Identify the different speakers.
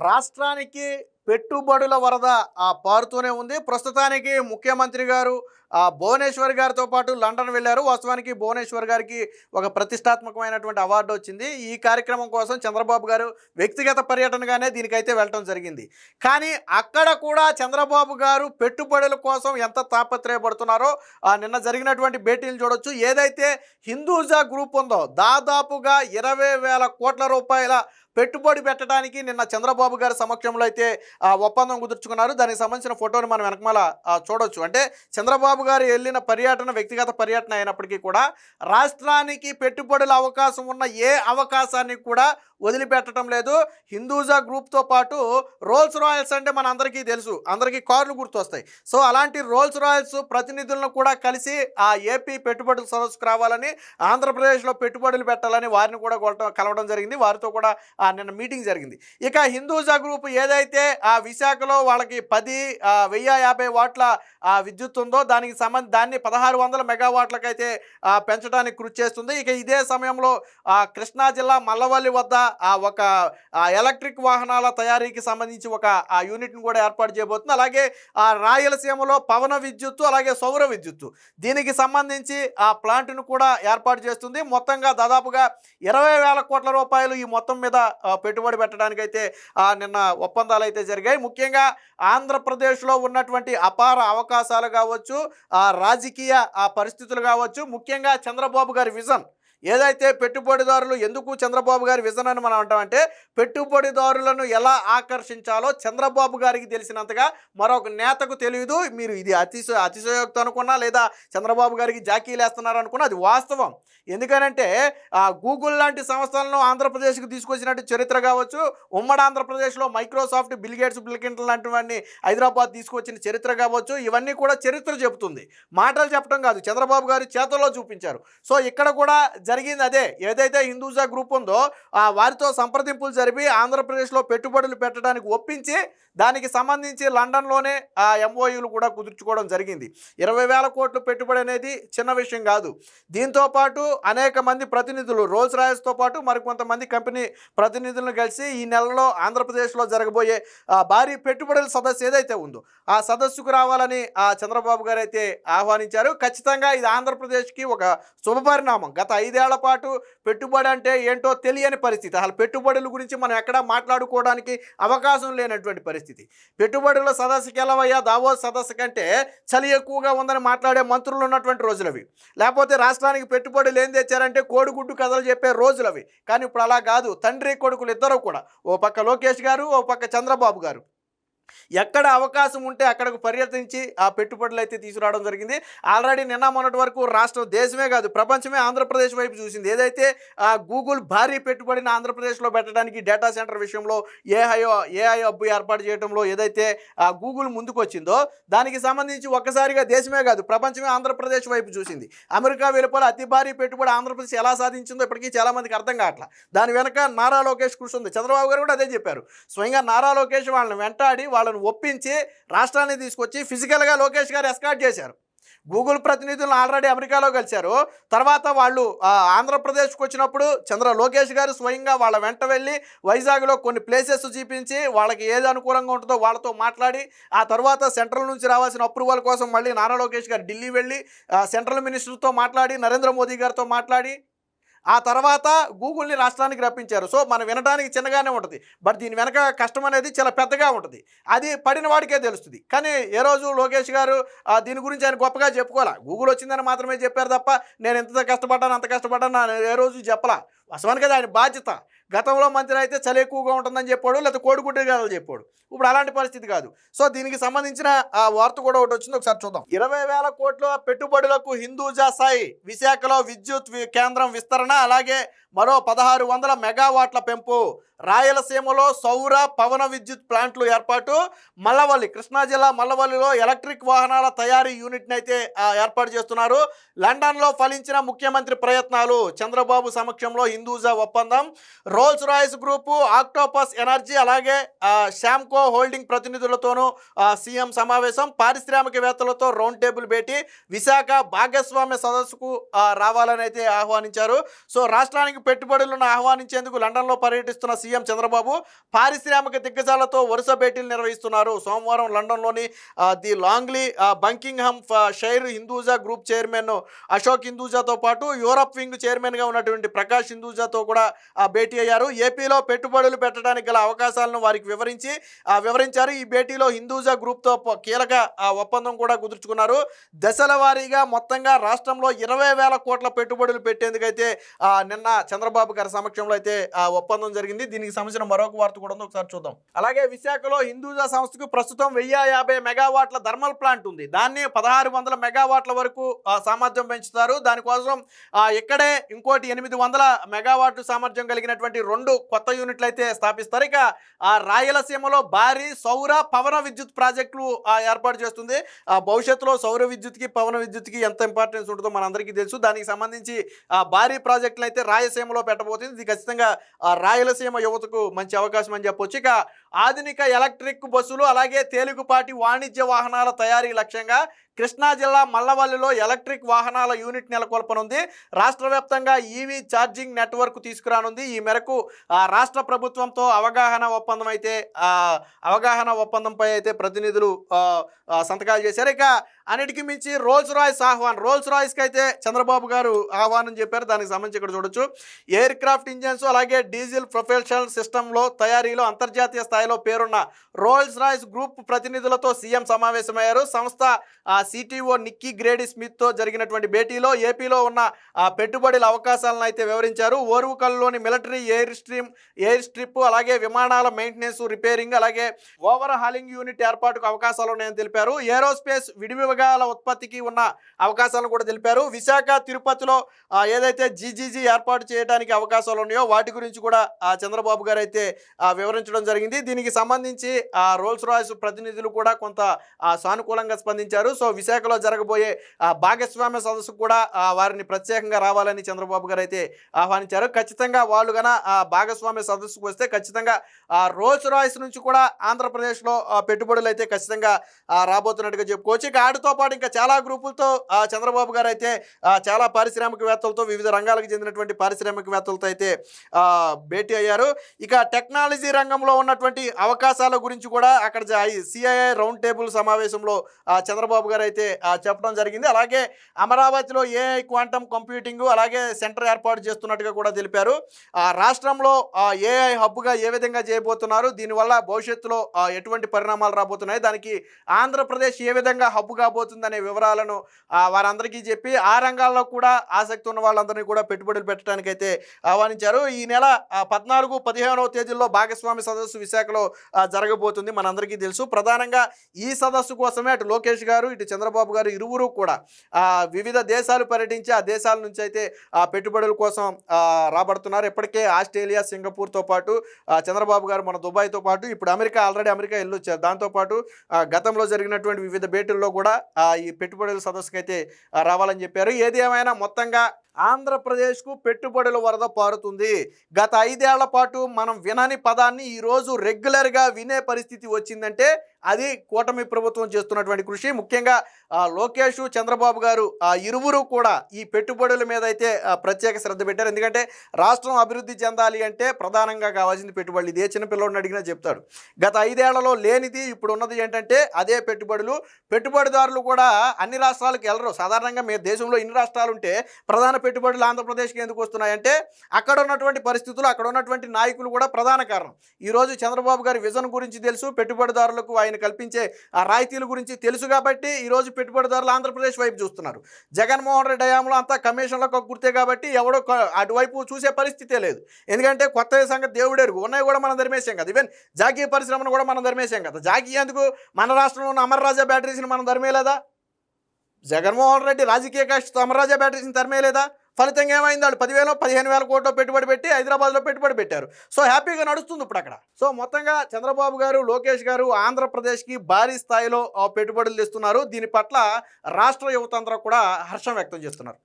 Speaker 1: రాష్ట్రానికి పెట్టుబడుల వరద ఆ, పారుతూనే ఉంది. ప్రస్తుతానికి ముఖ్యమంత్రి గారు ఆ, భువనేశ్వర్ గారితో పాటు లండన్ వెళ్ళారు. వాస్తవానికి భువనేశ్వర్ గారికి ఒక ప్రతిష్టాత్మకమైనటువంటి అవార్డు వచ్చింది. ఈ కార్యక్రమం కోసం చంద్రబాబు గారు వ్యక్తిగత పర్యటనగానే దీనికైతే వెళ్ళటం జరిగింది. కానీ అక్కడ కూడా చంద్రబాబు గారు పెట్టుబడుల కోసం ఎంత తాపత్రయపడుతున్నారో ఆ, నిన్న జరిగినటువంటి భేటీలు చూడొచ్చు. ఏదైతే హిందూజా గ్రూప్ ఉందో దాదాపుగా ఇరవై వేల కోట్ల రూపాయల పెట్టుబడి పెట్టడానికి నిన్న చంద్రబాబు గారి సమక్షంలో అయితే ఒప్పందం కుదుర్చుకున్నారు. దానికి సంబంధించిన ఫోటోని మనం వెనకమాల చూడొచ్చు. అంటే చంద్రబాబు గారు వెళ్ళిన పర్యటన వ్యక్తిగత పర్యటన అయినప్పటికీ కూడా రాష్ట్రానికి పెట్టుబడుల అవకాశం ఉన్న ఏ అవకాశాన్ని కూడా వదిలిపెట్టడం లేదు. హిందూజా గ్రూప్తో పాటు రోల్స్ రాయల్స్ అంటే మన అందరికీ తెలుసు. అందరికీ కార్లు గుర్తొస్తాయి. సో అలాంటి రోల్స్ రాయల్స్ ప్రతినిధులను కూడా కలిసి ఆ ఏపీ పెట్టుబడులు సదస్సుకు రావాలని ఆంధ్రప్రదేశ్లో పెట్టుబడులు పెట్టాలని వారిని కూడా కొలటం కలవడం జరిగింది. వారితో కూడా నిన్న మీటింగ్ జరిగింది. ఇక హిందూజా గ్రూప్ ఏదైతే ఆ విశాఖలో వాళ్ళకి పది వెయ్యి యాభై వాట్ల విద్యుత్ ఉందో దానికి సంబంధ దాన్ని పదహారు వందల మెగావాట్లకైతే ఆ, పెంచడానికి కృషి చేస్తుంది. ఇక ఇదే సమయంలో కృష్ణా జిల్లా మల్లవల్లి వద్ద ఆ, ఒక ఎలక్ట్రిక్ వాహనాల తయారీకి సంబంధించి ఒక ఆ యూనిట్ని కూడా ఏర్పాటు చేయబోతుంది. అలాగే ఆ రాయలసీమలో పవన విద్యుత్తు అలాగే సౌర విద్యుత్తు. దీనికి సంబంధించి ఆ ప్లాంట్ను కూడా ఏర్పాటు చేస్తుంది. మొత్తంగా దాదాపుగా ఇరవై వేల కోట్ల రూపాయలు ఈ మొత్తం మీద పెట్టుబడి పెట్టడానికైతే ఆ, నిన్న ఒప్పందాలు అయితే జరిగాయి. ముఖ్యంగా ఆంధ్రప్రదేశ్లో ఉన్నటువంటి అపార అవకాశాలు కావచ్చు ఆ రాజకీయ ఆ పరిస్థితులు కావచ్చు ముఖ్యంగా చంద్రబాబు గారి విజన్. ఏదైతే పెట్టుబడిదారులు ఎందుకు చంద్రబాబు గారి విజన్ అని మనం అంటామంటే పెట్టుబడిదారులను ఎలా ఆకర్షించాలో చంద్రబాబు గారికి తెలిసినంతగా మరొక నేతకు తెలియదు. మీరు ఇది అతిశయ అతిశయోక్తి అనుకున్నా లేదా చంద్రబాబు గారికి జాకీలు వేస్తున్నారు అనుకున్నా అది వాస్తవం. ఎందుకనంటే ఆ, గూగుల్ లాంటి సంస్థలను ఆంధ్రప్రదేశ్కి తీసుకొచ్చినట్టు చరిత్ర కావచ్చు ఉమ్మడి ఆంధ్రప్రదేశ్లో Microsoft Bill Gates Bill Clinton లాంటివన్నీ Hyderabad తీసుకొచ్చిన చరిత్ర కావచ్చు ఇవన్నీ కూడా చరిత్ర చెబుతుంది. మాటలు చెప్పడం కాదు చంద్రబాబు గారు చేతల్లో చూపించారు. సో ఇక్కడ కూడా జరిగింది అదే. ఏదైతే హిందూజా గ్రూప్ ఉందో ఆ వారితో సంప్రదింపులు జరిపి ఆంధ్రప్రదేశ్లో పెట్టుబడులు పెట్టడానికి ఒప్పించి దానికి సంబంధించి లండన్లోనే ఆ ఎంఓయూలు కూడా కుదుర్చుకోవడం జరిగింది. ఇరవై వేల కోట్లు పెట్టుబడి అనేది చిన్న విషయం కాదు. దీంతో పాటు అనేక మంది ప్రతినిధులు రోల్స్ రాయల్స్తో పాటు మరికొంతమంది కంపెనీ ప్రతినిధులను కలిసి ఈ నెలలో ఆంధ్రప్రదేశ్లో జరగబోయే భారీ పెట్టుబడుల సదస్సు ఏదైతే ఉందో ఆ సదస్సుకు రావాలని ఆ చంద్రబాబు గారు అయితే ఆహ్వానించారు. ఖచ్చితంగా ఇది ఆంధ్రప్రదేశ్కి ఒక శుభపరిణామం. గత ఐదేళ్ళ పాటు పెట్టుబడి అంటే ఏంటో తెలియని పరిస్థితి. అసలు పెట్టుబడుల గురించి మనం ఎక్కడా మాట్లాడుకోవడానికి అవకాశం లేనటువంటి పరిస్థితి. పెట్టుబడుల సదస్సుకి ఎలావయ్యా? దావో సదస్సు కంటే చలి ఎక్కువగా ఉందని మాట్లాడే మంత్రులు ఉన్నటువంటి రోజులవి. లేకపోతే రాష్ట్రానికి పెట్టుబడులు ఏం తెచ్చారంటే కోడిగుడ్డు కథలు చెప్పే రోజులవి. కానీ ఇప్పుడు అలా కాదు. తండ్రి కొడుకులు ఇద్దరు కూడా. ఓ పక్క లోకేష్ గారు ఓ పక్క చంద్రబాబు గారు. ఎక్కడ అవకాశం ఉంటే అక్కడకు పర్యటించి ఆ పెట్టుబడులు అయితే తీసుకురావడం జరిగింది. ఆల్రెడీ నిన్న మొన్నటి వరకు రాష్ట్రం దేశమే కాదు ప్రపంచమే ఆంధ్రప్రదేశ్ వైపు చూసింది. ఏదైతే ఆ గూగుల్ భారీ పెట్టుబడిని ఆంధ్రప్రదేశ్లో పెట్టడానికి డేటా సెంటర్ విషయంలో ఏఐఓ ఏఐ హబ్బు ఏర్పాటు చేయడంలో ఏదైతే ఆ గూగుల్ ముందుకొచ్చిందో దానికి సంబంధించి ఒక్కసారిగా దేశమే కాదు ప్రపంచమే ఆంధ్రప్రదేశ్ వైపు చూసింది. అమెరికా వెలుపల అతి భారీ పెట్టుబడి ఆంధ్రప్రదేశ్ ఎలా సాధించిందో ఇప్పటికీ చాలామందికి అర్థం కావట్లా. దాని వెనక నారా లోకేష్ కృషి ఉంది చంద్రబాబు గారు కూడా అదే చెప్పారు. స్వయంగా నారా లోకేష్ వాళ్ళని వెంటాడి వాళ్ళని ఒప్పించి రాష్ట్రాన్ని తీసుకొచ్చి ఫిజికల్గా లోకేష్ గారు ఎస్కాట్ చేశారు. గూగుల్ ప్రతినిధులను ఆల్రెడీ అమెరికాలో కలిశారు. తర్వాత వాళ్ళు ఆంధ్రప్రదేశ్కి వచ్చినప్పుడు చంద్ర లోకేష్ గారు స్వయంగా వాళ్ళ వెంట వెళ్ళి వైజాగ్లో కొన్ని ప్లేసెస్ చూపించి వాళ్ళకి ఏది అనుకూలంగా ఉంటుందో వాళ్ళతో మాట్లాడి ఆ తర్వాత సెంట్రల్ నుంచి రావాల్సిన అప్రూవల్ కోసం మళ్ళీ నారా లోకేష్ గారు ఢిల్లీ వెళ్ళి సెంట్రల్ మినిస్టర్తో మాట్లాడి నరేంద్ర మోదీ గారితో మాట్లాడి ఆ తర్వాత గూగుల్ని రాష్ట్రానికి రప్పించారు. సో మనం వినడానికి చిన్నగానే ఉంటుంది. బట్ దీని వెనక కష్టం అనేది చాలా పెద్దగా ఉంటుంది. అది పడిన వాడికే తెలుస్తుంది. కానీ ఏ రోజు లోకేష్ గారు ఆ, దీని గురించి ఆయన గొప్పగా చెప్పుకోవాలా? గూగుల్ వచ్చిందని మాత్రమే చెప్పారు తప్ప నేను ఎంత కష్టపడ్డాను అంత కష్టపడ్డాను ఏ రోజు చెప్పలా? వాస్తవానికి అది ఆయన బాధ్యత. గతంలో మంత్రి అయితే చలి ఎక్కువగా ఉంటుందని చెప్పాడు లేకపోతే కోడిగుడ్డు కథలు చెప్పాడు. ఇప్పుడు అలాంటి పరిస్థితి కాదు. సో దీనికి సంబంధించిన ఆ వార్త కూడా ఒకటి వచ్చింది ఒకసారి చూద్దాం. ఇరవై వేల కోట్ల పెట్టుబడులకు హిందూజా సాయి విశాఖలో విద్యుత్ కేంద్రం విస్తరణ అలాగే మరో పదహారు వందల మెగావాట్ల పెంపు. రాయలసీమలో సౌర పవన విద్యుత్ ప్లాంట్లు ఏర్పాటు. మల్లవల్లి కృష్ణా జిల్లా మల్లవల్లిలో ఎలక్ట్రిక్ వాహనాల తయారీ యూనిట్ని అయితే ఏర్పాటు చేస్తున్నారు. లండన్లో ఫలించిన ముఖ్యమంత్రి ప్రయత్నాలు. చంద్రబాబు సమక్షంలో హిందూజా ఒప్పందం Rolls Royce group Octopus Energy అలాగే శామ్కో హోల్డింగ్ ప్రతినిధులతోనూ సీఎం సమావేశం పారిశ్రామికవేత్తలతో రౌండ్ టేబుల్ భేటీ విశాఖ భాగస్వామ్య సదస్సుకు రావాలని అయితే ఆహ్వానించారు. సో రాష్ట్రానికి పెట్టుబడులను ఆహ్వానించేందుకు లండన్లో పర్యటిస్తున్న సీఎం చంద్రబాబు పారిశ్రామిక దిగ్గజాలతో వరుస భేటీలు నిర్వహిస్తున్నారు. సోమవారం లండన్లోని the Langley Buckinghamshire Hinduja group chairman Ashok హిందూజాతో పాటు యూరప్ వింగ్ చైర్మన్గా ఉన్నటువంటి ప్రకాష్ హిందూజాతో కూడా ఆ, భేటీ అయ్యారు. ఏపీలో పెట్టుబడులు పెట్టడానికి గల అవకాశాలను వారికి వివరించి ఆ, వివరించారు. ఈ భేటీలో హిందూజా గ్రూప్తో కీలక ఆ, ఒప్పందం కూడా కుదుర్చుకున్నారు. దశల వారీగా మొత్తంగా రాష్ట్రంలో ఇరవై వేల కోట్ల పెట్టుబడులు పెట్టేందుకైతే నిన్న చంద్రబాబు గారి సమక్షంలో అయితే ఆ ఒప్పందం జరిగింది. దీనికి సంబంధించిన మరొక వార్త కూడా ఉంది. ఒకసారి చూద్దాం. అలాగే విశాఖలో హిందూజా సంస్థకు ప్రస్తుతం వెయ్యి యాభై మెగావాట్ల థర్మల్ ప్లాంట్ ఉంది. దాన్ని పదహారు వందల మెగావాట్ల వరకు సామర్థ్యం పెంచుతారు. దానికోసం ఇక్కడే ఇంకోటి ఎనిమిది వందల మెగావాట్లు సామర్థ్యం కలిగినటువంటి రెండు కొత్త యూనిట్లు అయితే స్థాపిస్తారు. ఇక ఆ రాయలసీమలో భారీ సౌర పవన విద్యుత్ ప్రాజెక్టులు ఏర్పాటు చేస్తుంది. ఆ భవిష్యత్తులో సౌర విద్యుత్కి పవన విద్యుత్కి ఎంత ఇంపార్టెన్స్ ఉంటుందో మనందరికీ తెలుసు. దానికి సంబంధించి ఆ భారీ ప్రాజెక్టులు అయితే రాయలసీమలో పెట్టబోతుంది. ఇది ఖచ్చితంగా ఆ రాయలసీమ యువతకు మంచి అవకాశం అని చెప్పొచ్చు. ఇక ఆధునిక ఎలక్ట్రిక్ బస్సులు అలాగే తేలికపాటి వాణిజ్య వాహనాల తయారీ లక్ష్యంగా కృష్ణా జిల్లా మల్లవల్లిలో ఎలక్ట్రిక్ వాహనాల యూనిట్ నెలకొల్పనుంది. రాష్ట్ర వ్యాప్తంగా ఈవీ ఛార్జింగ్ నెట్వర్క్ తీసుకురానుంది. ఈ మేరకు ఆ, రాష్ట్ర ప్రభుత్వంతో అవగాహన ఒప్పందం అయితే అవగాహన ఒప్పందంపై అయితే ప్రతినిధులు సంతకాలు చేశారు. ఇక అన్నిటికీ మించి రోల్స్ రాయ్స్ ఆహ్వాన్ రోల్స్ రాయ్స్కి అయితే చంద్రబాబు గారు ఆహ్వానం చెప్పారు. దానికి సంబంధించి ఇక్కడ చూడొచ్చు. ఎయిర్ క్రాఫ్ట్ ఇంజన్స్ అలాగే డీజిల్ ప్రొఫెషనల్ సిస్టంలో తయారీలో అంతర్జాతీయ స్థాయిలో పేరున్న రోల్స్ రాయ్స్ గ్రూప్ ప్రతినిధులతో సీఎం సమావేశమయ్యారు. సంస్థ సిటీఓ నిక్కీ గ్రేడీ స్మిత్తో జరిగినటువంటి భేటీలో ఏపీలో ఉన్న ఆ, పెట్టుబడుల అవకాశాలను అయితే వివరించారు. ఓర్వుకల్లోని military air stream air strip అలాగే విమానాల మెయింటెనెన్స్ రిపేరింగ్ అలాగే ఓవర్ హాలింగ్ యూనిట్ ఏర్పాటుకు అవకాశాలు ఉన్నాయని తెలిపారు. ఏరోస్పేస్ విడివిభాగాల ఉత్పత్తికి ఉన్న అవకాశాలను కూడా తెలిపారు. విశాఖ తిరుపతిలో ఏదైతే జీజీజీ ఏర్పాటు చేయడానికి అవకాశాలు ఉన్నాయో వాటి గురించి కూడా ఆ, చంద్రబాబు గారు అయితే వివరించడం జరిగింది. దీనికి సంబంధించి ఆ, రోల్స్ రాయ్స్ ప్రతినిధులు కూడా కొంత సానుకూలంగా స్పందించారు. సో విశాఖలో జరగబోయే ఆ, భాగస్వామ్య సదస్సుకు కూడా వారిని ప్రత్యేకంగా రావాలని చంద్రబాబు గారు అయితే ఆహ్వానించారు. ఖచ్చితంగా వాళ్ళు గన ఆ భాగస్వామ్య సదస్సుకు వస్తే ఖచ్చితంగా ఆ రోల్స్ రాయ్స్ నుంచి కూడా ఆంధ్రప్రదేశ్లో ఆ, పెట్టుబడులు అయితే ఖచ్చితంగా రాబోతున్నట్టుగా చెప్పుకోవచ్చు. ఇక ఆడితో పాటు ఇంకా చాలా గ్రూపులతో చంద్రబాబు గారు అయితే చాలా పారిశ్రామికవేత్తలతో వివిధ రంగాలకు చెందినటువంటి పారిశ్రామికవేత్తలతో అయితే భేటీ అయ్యారు. ఇక టెక్నాలజీ రంగంలో ఉన్నటువంటి అవకాశాల గురించి కూడా అక్కడ సిఐఐ రౌండ్ టేబుల్ సమావేశంలో చంద్రబాబు గారు అయితే చెప్పడం జరిగింది. అలాగే అమరావతిలో ఏఐ క్వాంటమ్ కంప్యూటింగ్ అలాగే సెంటర్ ఏర్పాటు చేస్తున్నట్టుగా కూడా తెలిపారు. ఆ, రాష్ట్రంలో ఏఐ హబ్గా ఏ విధంగా చేయబోతున్నారు? దీనివల్ల భవిష్యత్తులో ఎటువంటి పరిణామాలు రాబోతున్నాయి? దానికి ఆంధ్రప్రదేశ్ ఏ విధంగా హబ్ రాబోతుందనే వివరాలను వారందరికీ చెప్పి ఆ రంగాల్లో కూడా ఆసక్తి ఉన్న వాళ్ళందరినీ కూడా పెట్టుబడులు పెట్టడానికి అయితే ఆహ్వానించారు. ఈ నెల పద్నాలుగు పదిహేనవ తేదీల్లో భాగస్వామి సదస్సు విశాఖలో జరగబోతుంది. మనందరికీ తెలుసు. ప్రధానంగా ఈ సదస్సు కోసమే అటు లోకేష్ గారు ఇటు చంద్రబాబు గారు ఇరువురు కూడా వివిధ దేశాలు పర్యటించి ఆ దేశాల నుంచి అయితే ఆ పెట్టుబడుల కోసం రాబడుతున్నారు. ఇప్పటికే ఆస్ట్రేలియా సింగపూర్తో పాటు చంద్రబాబు గారు మన దుబాయ్తో పాటు ఇప్పుడు అమెరికా ఆల్రెడీ అమెరికా వెళ్ళొచ్చారు. దాంతోపాటు గతంలో జరిగినటువంటి వివిధ భేటీల్లో కూడా ఈ పెట్టుబడుల సదస్సుకు అయితే రావాలని చెప్పారు. ఏది ఏమైనా మొత్తంగా ఆంధ్రప్రదేశ్కు పెట్టుబడుల వరద పారుతుంది. గత ఐదేళ్ళ పాటు మనం వినని పదాన్ని ఈరోజు రెగ్యులర్గా వినే పరిస్థితి వచ్చిందంటే అది కూటమి ప్రభుత్వం చేస్తున్నటువంటి కృషి. ముఖ్యంగా లోకేష్ చంద్రబాబు గారు ఆ ఇరువురు కూడా ఈ పెట్టుబడుల మీద అయితే ప్రత్యేక శ్రద్ధ పెట్టారు. ఎందుకంటే రాష్ట్రం అభివృద్ధి చెందాలి అంటే ప్రధానంగా కావాల్సింది పెట్టుబడులు. ఇదే చిన్న పిల్లోడిని అడిగినా చెప్తాడు. గత ఐదేళ్ళలో లేనిది ఇప్పుడు ఉన్నది ఏంటంటే అదే పెట్టుబడులు. పెట్టుబడిదారులు కూడా అన్ని రాష్ట్రాలకు వెళ్ళరు సాధారణంగా మీ దేశంలో ఇన్ని రాష్ట్రాలు ఉంటే ప్రధాన పెట్టుబడులు ఆంధ్రప్రదేశ్కి ఎందుకు వస్తున్నాయంటే అక్కడ ఉన్నటువంటి పరిస్థితులు అక్కడ ఉన్నటువంటి నాయకులు కూడా ప్రధాన కారణం. ఈరోజు చంద్రబాబు గారి విజన్ గురించి తెలుసు. పెట్టుబడిదారులకు ఆయన కల్పించే ఆ రాయితీల గురించి తెలుసు కాబట్టి ఈరోజు పెట్టుబడిదారులు ఆంధ్రప్రదేశ్ వైపు చూస్తున్నారు. జగన్మోహన్ రెడ్డి హయాంలో అంతా కమిషన్లకు గుర్తే కాబట్టి ఎవడో అటువైపు చూసే పరిస్థితే లేదు. ఎందుకంటే కొత్త సంగతి దేవుడేరు ఉన్నాయి కూడా మనం ధర్మేశాం కదా. ఈవెన్ జాకీ పరిశ్రమను కూడా మనం ధర్మేశాం కదా. జాకీ ఎందుకు మన రాష్ట్రంలో ఉన్న అమరరాజా బ్యాటరీస్ని మనం ధర్మేలేదా జగన్మోహన్ రెడ్డి రాజకీయ కష్టతో అమర్రాజా బ్యాటరీస్ని తరిమేలేదా ఫలితంగా ఏమైంది? వాళ్ళు పదివేలో పదిహేను వేల కోట్లో పెట్టుబడి పెట్టి హైదరాబాద్లో పెట్టుబడి పెట్టారు. సో హ్యాపీగా నడుస్తుంది ఇప్పుడు అక్కడ. సో మొత్తంగా చంద్రబాబు గారు లోకేష్ గారు ఆంధ్రప్రదేశ్కి భారీ స్థాయిలో పెట్టుబడులు తెస్తున్నారు. దీని పట్ల రాష్ట్ర యువత అందరూ కూడా హర్షం వ్యక్తం చేస్తున్నారు.